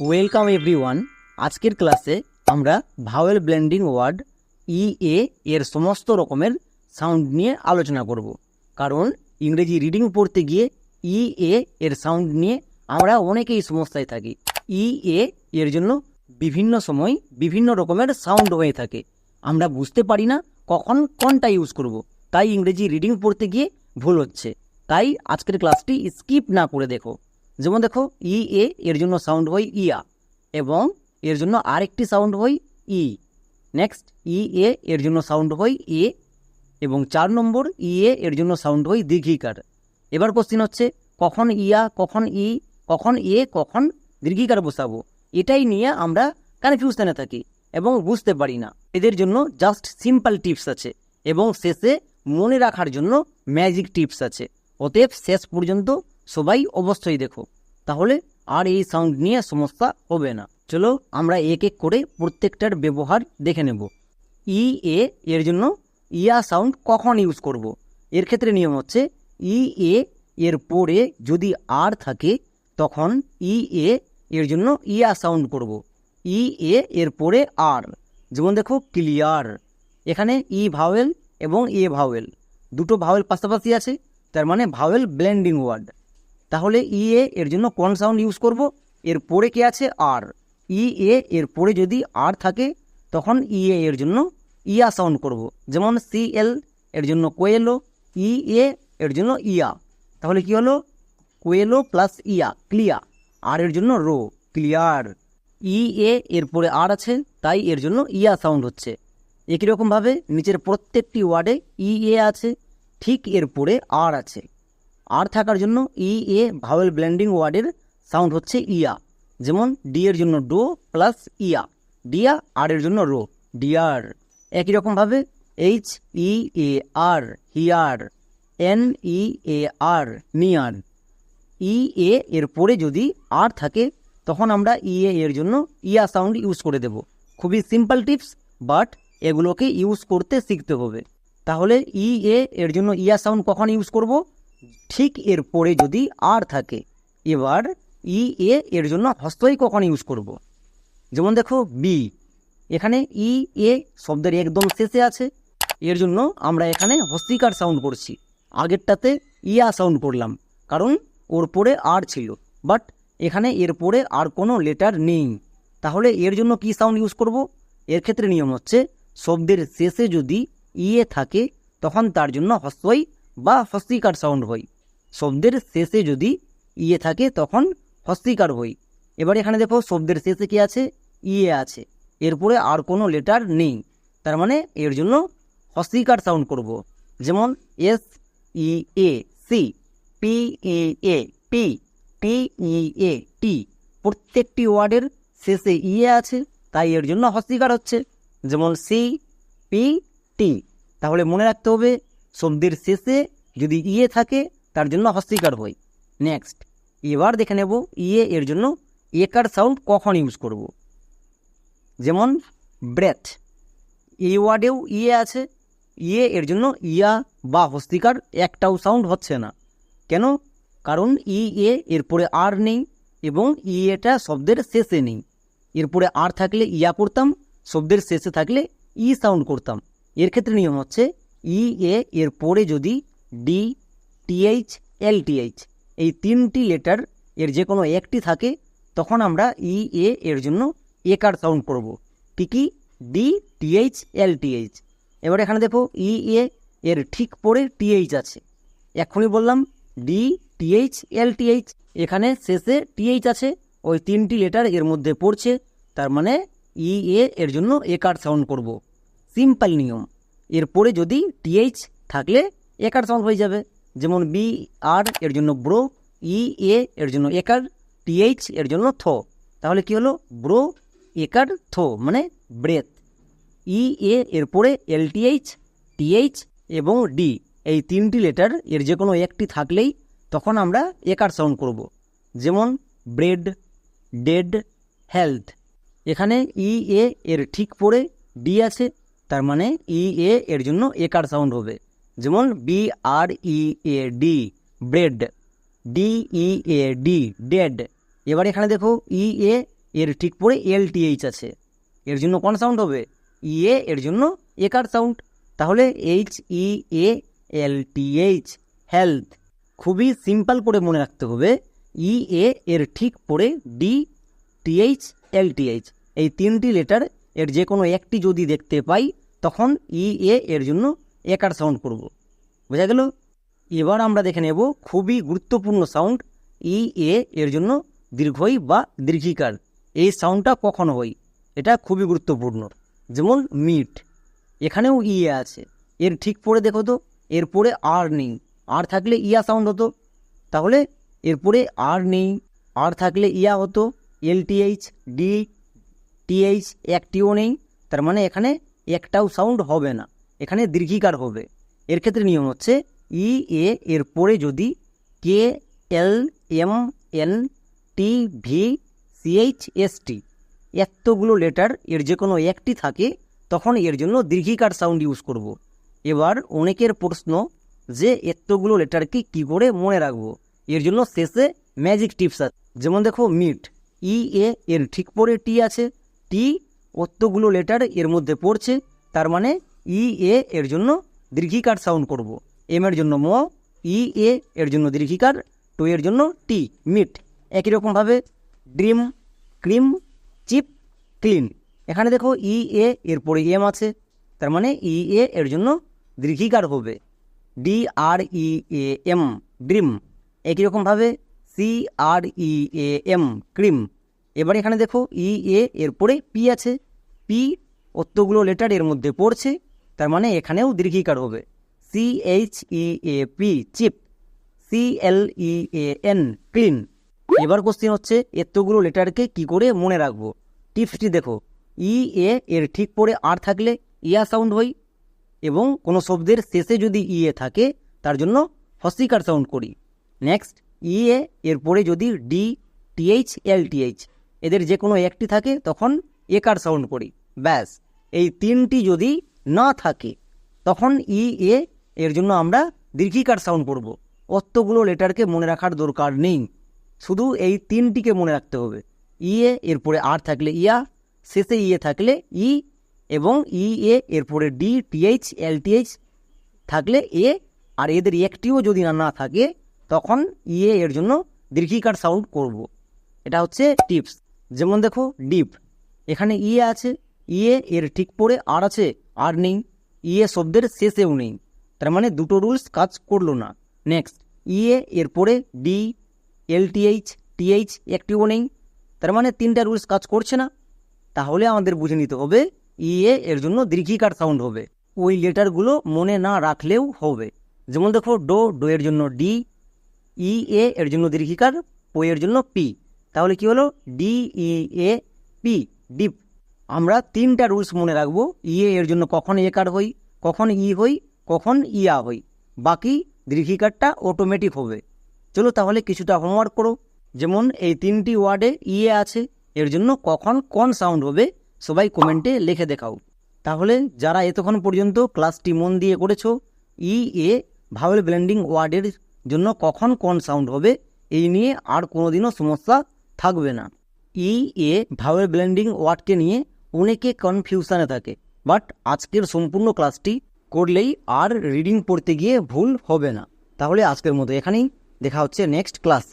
Welcome everyone আজকের ক্লাসে আমরা vowel blending word E A এর সমস্ত রকমের সাউন্ড নিয়ে আলোচনা করব। কারণ ইংরেজি রিডিং পড়তে গিয়ে ই এ এর সাউন্ড নিয়ে আমরা অনেকেই সমস্যায় থাকি। ই এ এর জন্য বিভিন্ন সময় বিভিন্ন রকমের সাউন্ড হয়ে থাকে। আমরা বুঝতে পারি না কখন কোনটা ইউজ করব। তাই ইংরেজি রিডিং পড়তে গিয়ে ভুল হচ্ছে। তাই আজকের ক্লাসটি স্কিপ না করে দেখো। যেমন দেখো, ই, এ, এর জন্য সাউন্ড হয় ইয়া এবং এর জন্য আরেকটি সাউন্ড হয় ই। নেক্সট ই, এ, এর জন্য সাউন্ড হয় এ, এবং চার নম্বর, ই, এ, এর জন্য সাউন্ড হয় দীর্ঘিকার। এবার কোশ্চিন হচ্ছে, কখন ইয়া কখন ই, কখন এ, কখন দীর্ঘিকার বসাবো? এটাই নিয়ে আমরা কনফিউশনে থাকি এবং বুঝতে পারি না। এদের জন্য জাস্ট সিম্পল টিপস আছে এবং শেষে মনে রাখার জন্য ম্যাজিক টিপস আছে। অতএব শেষ পর্যন্ত সবাই অবশ্যই দেখো। তাহলে আর এই সাউন্ড নিয়ে সমস্যা হবে না। চলো আমরা এক এক করে প্রত্যেকটার ব্যবহার দেখে নেব। ই, এ, এর জন্য ইয়া সাউন্ড কখন ইউজ করব। এর ক্ষেত্রে নিয়ম হচ্ছে ই, এ, এর পরে যদি আর থাকে, তখন ই, এ, এর জন্য ইয়া সাউন্ড করব। ই, এ, এর পরে আর। যেমন দেখো ক্লিয়ার এখানে ই ভাওয়েল এবং এ ভাওয়েল দুটো ভাওয়েল পাশাপাশি আছে, তার মানে ভাওয়েল ব্লেন্ডিং ওয়ার্ড তাহলে ই এ এর জন্য কোন সাউন্ড ইউজ করব? এর পরে কে আছে? আর ই এ এর পরে যদি আর থাকে, তখন ই এ এর জন্য ইয়া সাউন্ড করব। যেমন সি এল এর জন্য কোয়েলো ই এ এর জন্য ইয়া তাহলে কি হলো? কোয়েলো প্লাস ইয়া ক্লিয়া আর এর জন্য রো ক্লিয়ার ই এ এর পরে আর আছে, তাই এর জন্য ইয়া সাউন্ড হচ্ছে। একই রকমভাবে নিচের প্রত্যেকটি ওয়ার্ডে ই এ আছে, ঠিক এর পরে আর আছে। আর থাকার জন্য ই এ ভাওয়েল ব্লেন্ডিং ওয়ার্ডের সাউন্ড হচ্ছে ইয়া যেমন ডি এর জন্য ডো প্লাস ইয়া ডিয়া আর এর জন্য রো। ডিয়ার একই রকমভাবে H E A R hear N E A R near E A এর পরে যদি আর থাকে, তখন আমরা ই এ এর জন্য ইয়া সাউন্ড ইউজ করে দেব। খুবই সিম্পল টিপস বাট এগুলোকে ইউজ করতে শিখতে হবে। তাহলে ই এ এর জন্য ইয়া সাউন্ড কখন ইউজ করব? ঠিক এর পরে যদি আর থাকে, এবার ই, এ এর জন্য হস্তই কখন ইউজ করব? যেমন দেখো বি এখানে ই, এ শব্দের একদম শেষে আছে। এর জন্য আমরা এখানে হস্তিকার সাউন্ড করছি। আগেরটাতে ইয়া সাউন্ড করলাম, কারণ ওর পরে আর ছিল। বাট এখানে এর পরে আর কোনো লেটার নেই। তাহলে এর জন্য কি সাউন্ড ইউজ করব? এর ক্ষেত্রে নিয়ম হচ্ছে, শব্দের শেষে যদি ইয়ে থাকে, তখন তার জন্য হস্যই বা হস্তিকার সাউন্ড হয় শব্দের শেষে যদি ইয়ে থাকে, তখন হস্তিকার হই। এবার এখানে দেখো, শব্দের শেষে কি আছে? ইয়ে আছে। এরপরে আর কোনো লেটার নেই। তার মানে এর জন্য হস্তিকার সাউন্ড করব। যেমন S E A C P E A P T E A T প্রত্যেকটি ওয়ার্ডের শেষে ইয়ে আছে, তাই এর জন্য হস্তিকার হচ্ছে। যেমন সি পি টি তাহলে মনে রাখতে হবে শব্দের শেষে যদি ইয়ে থাকে, তার জন্য হস্তিকার হয় নেক্সট এবার দেখে নেব ইয়ে এর জন্য একার সাউন্ড কখন ইউজ করব। যেমন ব্রেথ এই ওয়ার্ডেও ইয়ে আছে ইয়ে এর জন্য ইয়া বা হস্তিকার একটাও সাউন্ড হচ্ছে না। কেন? কারণ ই, এ, এরপরে আর নেই এবং ই, এটা শব্দের শেষে নেই। এরপরে আর থাকলে ইয়া করতাম, শব্দের শেষে থাকলে ই সাউন্ড করতাম। এর ক্ষেত্রে নিয়ম হচ্ছে ই, এ, এর পরে যদি ডি টিএইচ এল টিএইচ এই তিনটি লেটার এর যে কোনো একটি থাকে, তখন আমরা ই, এ, এর জন্য একার সাউন্ড করব। টিকি ডি টিএইচ এল টিএইচ এবার এখানে দেখো, ই, এ, এর ঠিক পরে টিএইচ আছে। এখনই বললাম, ডি টিএইচ এল টিএইচ এখানে শেষে টিএইচ আছে, ওই তিনটি লেটার এর মধ্যে পড়ছে, তার মানে ই, এ, এর জন্য একার সাউন্ড করব। সিম্পল নিয়ম। এরপরে যদি টিএইচ থাকলে একার সাউন্ড হয়ে যাবে। যেমন বি আর এর জন্য ব্রো ই এ এর জন্য একার টিএইচ এর জন্য থ। তাহলে কি হলো? ব্রো একার থো মানে ব্রেথ ই এ এরপরে এলটিএইচ টিএইচ এবং ডি এই তিনটি লেটার এর যে কোনো একটি থাকলেই তখন আমরা একার সাউন্ড করব। যেমন ব্রেড ডেড হেলথ এখানে ই এ এর ঠিক পরে ডি আছে। তার মানে ই, এ, এর জন্য একার সাউন্ড হবে। যেমন B R E A D bread D E A D dead এবার এখানে দেখো, ই, এ, এর ঠিক পরে এল টি এইচ আছে। এর জন্য কোন সাউন্ড হবে? ই, এ, এর জন্য একার সাউন্ড তাহলে H E A L T H health খুবই সিম্পল করে মনে রাখতে হবে, ই, এ, এর ঠিক পরে ডি টিএইচ এল টিএইচ এই তিনটি লেটার এর যে কোনো একটি যদি দেখতে পাই, তখন ই, এ এর জন্য একার সাউন্ড করব। বোঝা গেল? এবার আমরা দেখে নেব খুবই গুরুত্বপূর্ণ সাউন্ড ই, এ এর জন্য দীর্ঘই বা দীর্ঘিকার। এই সাউন্ডটা কখন হয়? এটা খুবই গুরুত্বপূর্ণ। যেমন মিট এখানেও ই, এ আছে। এর ঠিক পরে দেখো তো এরপরে আর নেই। আর থাকলে ইয়া সাউন্ড হতো। তাহলে এরপরে আর নেই। আর থাকলে ইয়া হতো। এলটিএইচ ডি টিএইচ একটিও নেই, তার মানে এখানে একটাও সাউন্ড হবে না। এখানে দীর্ঘিকার হবে। এর ক্ষেত্রে নিয়ম হচ্ছে ই এ এর পরে যদি K L M N T V CH S T এতগুলো লেটার এর যে কোনো একটি থাকে, তখন এর জন্য দীর্ঘিকার সাউন্ড ইউজ করব। এবার অনেকের প্রশ্ন যে এতগুলো লেটারকে কি করে মনে রাখব? এর জন্য শেষে ম্যাজিক টিপস আছে। যেমন দেখো মিট ই এ এর ঠিক পরে টি আছে। টি কতগুলো লেটার এর মধ্যে পড়ছে, তার মানে ই এ এর জন্য দীর্ঘিকার সাউন্ড করব। এম এর জন্য ম, ই এ এর জন্য দীর্ঘিকার, টু এর জন্য টি, মিট। একই রকমভাবে ড্রিম ক্রিম, চিপ, ক্লিন। এখানে দেখো ই এ এর পরে এম আছে, তার মানে ই এ এর জন্য দীর্ঘিকার হবে। D R E A M dream একই রকমভাবে C R E A M, cream. এবার এখানে দেখো ই এ এর পরে পি আছে। পি অতগুলো লেটার এর মধ্যে পড়ছে, তার মানে এখানেও দীর্ঘিকার হবে। C H E A P cheap C L E A N clean এবার কোশ্চেন হচ্ছে, এতগুলো লেটারকে কি করে মনে রাখব? টিপসটি দেখো। ই এ এর ঠিক পরে আর থাকলে ইয়া সাউন্ড হয়, এবং কোনো শব্দের শেষে যদি ই এ থাকে, তার জন্য হস্তিকার সাউন্ড করি। নেক্সট ই এ এর পরে যদি ডি টিএইচ এল টিএইচ এদের যে কোনো একটি থাকে, তখন একার সাউন্ড করি। ব্যাস, এই তিনটি যদি না থাকে, তখন ই, এ, এর জন্য আমরা দীর্ঘিকার সাউন্ড করব। অতগুলো লেটারকে মনে রাখার দরকার নেই। শুধু এই তিনটিকে মনে রাখতে হবে। ইএ এরপরে আর থাকলে ইয়া, শেষে ইয়ে থাকলে ই, এবং ই, এ, এরপরে ডি টিএইচ এল টিএইচ থাকলে এ, আর এদের একটিও যদি না না থাকে, তখন ইএ এর জন্য দীর্ঘিকার সাউন্ড করব। এটা হচ্ছে টিপস যেমন দেখো, ডিপ। এখানে ইয়ে আছে ইয়ে এর ঠিক পরে আর আছে আর নেই। ইয়ে শব্দের শেষেও নেই। তার মানে দুটো রুলস কাজ করল না। নেক্সট ইয়ে এর পরে ডি, এল টিএইচ একটিও নেই। তার মানে তিনটা রুলস কাজ করছে না। তাহলে আমাদের বুঝে নিতে হবে ইএ এর জন্য দীর্ঘিকার সাউন্ড হবে। ওই লেটারগুলো মনে না রাখলেও হবে। যেমন দেখো, ডো ডো এর জন্য ডি, ই এ এর জন্য দীর্ঘিকার, পো এর জন্য পি। তাহলে কি হলো? D E A P deep আমরা তিনটা রুলস মনে রাখব। ইএ এর জন্য কখন একার হই, কখন ই হই, কখন ইয়া হই। বাকি দীর্ঘিকারটা অটোমেটিক হবে। চলো তাহলে কিছুটা হোমওয়ার্ক করো। যেমন এই তিনটি ওয়ার্ডে ইয়ে আছে, এর জন্য কখন কোন সাউন্ড হবে, সবাই কমেন্টে লিখে দেখাও। তাহলে যারা এতক্ষণ পর্যন্ত ক্লাসটি মন দিয়ে করেছ ই এ ভাওয়েল ব্লেন্ডিং ওয়ার্ডের জন্য কখন কোন সাউন্ড হবে, এই নিয়ে আর কোনোদিনও সমস্যা থাকবে না। ই এ ভাওয়েল ব্লেন্ডিং ওয়ার্ডকে নিয়ে অনেকে কনফিউশনে থাকে। বাট আজকের সম্পূর্ণ ক্লাসটি করলেই আর রিডিং পড়তে গিয়ে ভুল হবে না। তাহলে আজকের মতো এখানেই। দেখা হচ্ছে নেক্সট ক্লাস